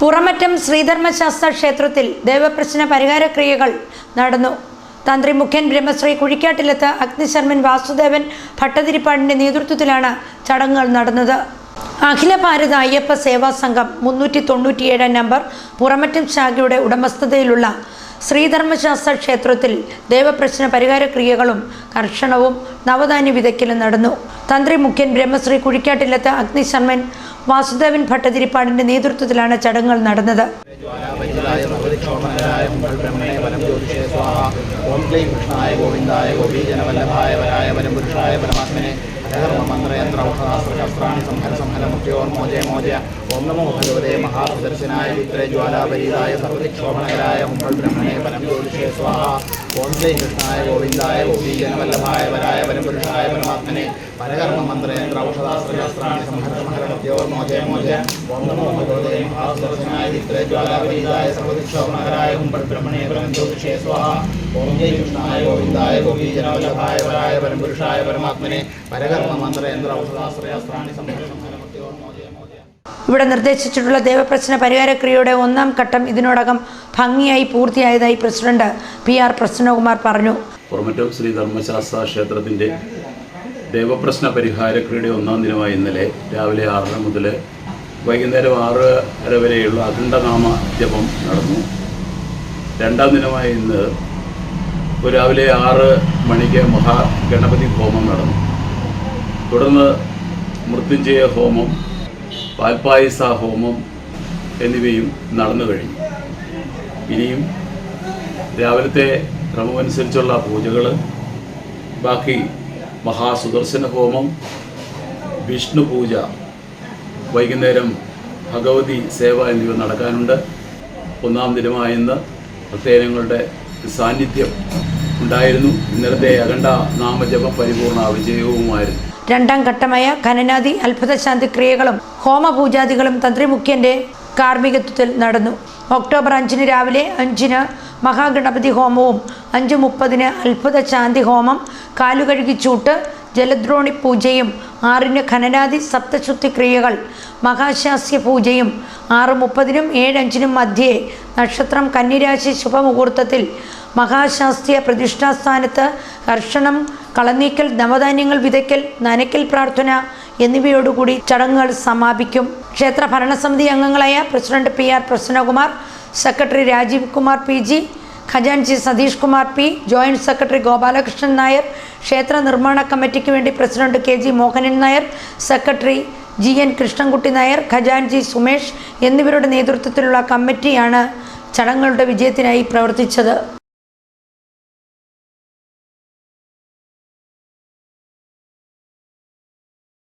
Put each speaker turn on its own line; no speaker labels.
പുറമറ്റം ശ്രീധർമ്മശാസ്ത്ര ക്ഷേത്രത്തിൽ ദേവപ്രശ്ന പരിഹാര ക്രിയകൾ നടന്നു. തന്ത്രി മുഖ്യൻ ബ്രഹ്മശ്രീ കുഴിക്കാട്ടിലത്ത് അഗ്നിശർമ്മൻ വാസുദേവൻ ഭട്ടതിരിപ്പാടിന്റെ നേതൃത്വത്തിലാണ് ചടങ്ങുകൾ നടന്നത്. അഖില ഭാരത അയ്യപ്പ സേവാ സംഘം മുന്നൂറ്റി തൊണ്ണൂറ്റിയേഴ് നമ്പർ പുറമറ്റം ശാഖയുടെ ഉടമസ്ഥതയിലുള്ള ശ്രീധർമ്മശാസ്ത്ര ക്ഷേത്രത്തിൽ ദേവപ്രശ്ന പരിഹാര ക്രിയകളും കർഷണവും നവധാന്യ വിതയ്ക്കലും നടന്നു. തന്ത്രി മുഖ്യൻ ബ്രഹ്മശ്രീ കുഴിക്കാട്ടില്ലത്ത് അഗ്നിശർമ്മൻ വാസുദേവൻ ഭട്ടതിരിപ്പാടിന്റെ നേതൃത്വത്തിലാണ് ചടങ്ങുകൾ നടന്നത്.
ഓം ക്ലൈം കൃഷ്ണായ ഗോവിന്ദായ ഗോപീജനവല്ലഭായ വരായ പരമാത്മനെ ഹരഹർമ്മ മന്ത്രയന്ത്ര ഔഷധാസ്ത്രശസ്ത്രാണി സംഹര സംഹര മുഖ്യോർ മോജയ ഓം നമോ ഭഗവതേ മഹാപ്രദർശനായ വിത്രേ ജ്വാലാപരീതായ സർവദിക്ഷോമനകരായ മുകൾ ബ്രഹ്മണേ പരം ജ്യോതിഷേ സ്വാഹ. ഓം ശ്രീകൃഷ്ണായ കൃഷ്ണായ ഗോവിന്ദായ ഗോപീജനവല്ലഭായ വരായ വരം പരമാത്മനെ. ബ്രഹ്മണേ സ്വാഹ. ഓം ജയ കൃഷ്ണായ ഗോവിന്ദായ ഗോപീജനവല്ലഭായ വരായ പരമാത്മനെ
ഇവിടെ നിർദ്ദേശിച്ചിട്ടുള്ള ദേവപ്രശ്ന പരിഹാരക്രിയയുടെ ഒന്നാം ഘട്ടം ഇതിനോടകം ഭംഗിയായി പൂർത്തിയായതായി പ്രസിഡന്റ് പി ആർ പ്രസന്നകുമാർ പറഞ്ഞു.
പുറമറ്റം ശ്രീ ധർമ്മശാസ്ത്ര ക്ഷേത്രത്തിന്റെ ദേവപ്രശ്ന പരിഹാരക്രിയുടെ ഒന്നാം ദിനമായ ഇന്നലെ രാവിലെ ആറര മുതൽ വൈകുന്നേരം ആറ് അര വരെയുള്ള അഖണ്ഡനാമ ജപം നടന്നു. രണ്ടാം ദിനമായ ഇന്ന് രാവിലെ ആറ് മണിക്ക് മഹാഗണപതി ഹോമം നടന്നു. തുടർന്ന് മൃത്യുഞ്ജയ ഹോമം പാൽപ്പായസ ഹോമം എന്നിവയും നടന്നു കഴിഞ്ഞു. ഇനിയും രാവിലത്തെ ക്രമമനുസരിച്ചുള്ള പൂജകൾ ബാക്കി മഹാസുദർശന ഹോമം വിഷ്ണു പൂജ വൈകുന്നേരം ഭഗവതി സേവ എന്നിവ നടക്കാനുണ്ട്. ഒന്നാം ദിനമായ ഇന്ന് പ്രത്യേകങ്ങളുടെ സാന്നിധ്യം ഉണ്ടായിരുന്നു. ഇന്നലത്തെ അഖണ്ഡ നാമജപ പരിപൂർണ വിജയവുമായിരുന്നു.
രണ്ടാം ഘട്ടമായ ഖനനാദി അത്ഭുതശാന്തി ക്രിയകളും ഹോമപൂജാദികളും തന്ത്രി മുഖ്യന്റെ കാർമ്മികത്വത്തിൽ നടന്നു. ഒക്ടോബർ അഞ്ചിന് രാവിലെ അഞ്ചിന് മഹാഗണപതി ഹോമവും അഞ്ച് മുപ്പതിന് അത്ഭുത ശാന്തി ഹോമം കാലുകഴുകിച്ചൂട്ട് ജലദ്രോണി പൂജയും ആറിന് ഖനനാദി സപ്തശുദ്ധി ക്രിയകൾ മഹാശാസ്യ പൂജയും ആറ് മുപ്പതിനും ഏഴഞ്ചിനും മധ്യേ നക്ഷത്രം കന്നിരാശി ശുഭമുഹൂർത്തത്തിൽ മഹാശാസ്ത്രീയ പ്രതിഷ്ഠാസ്ഥാനത്ത് കർഷണം കളനീക്കൽ നവധാന്യങ്ങൾ വിതയ്ക്കൽ നനയ്ക്കൽ പ്രാർത്ഥന എന്നിവയോടുകൂടി ചടങ്ങുകൾ സമാപിക്കും. ക്ഷേത്ര ഭരണസമിതി അംഗങ്ങളായ president P R Prasannakumar secretary Rajeev Kumar P G ഖജാൻജി Satheesh Kumar P joint secretary Gopalakrishnan Nair ക്ഷേത്ര നിർമ്മാണ കമ്മിറ്റിക്ക് വേണ്ടി president K G Mohanan Nair secretary G N Krishnankutty Nair ഖജാൻജി Sumesh എന്നിവരുടെ നേതൃത്വത്തിലുള്ള കമ്മിറ്റിയാണ് ചടങ്ങുകളുടെ വിജയത്തിനായി പ്രവർത്തിച്ചത്.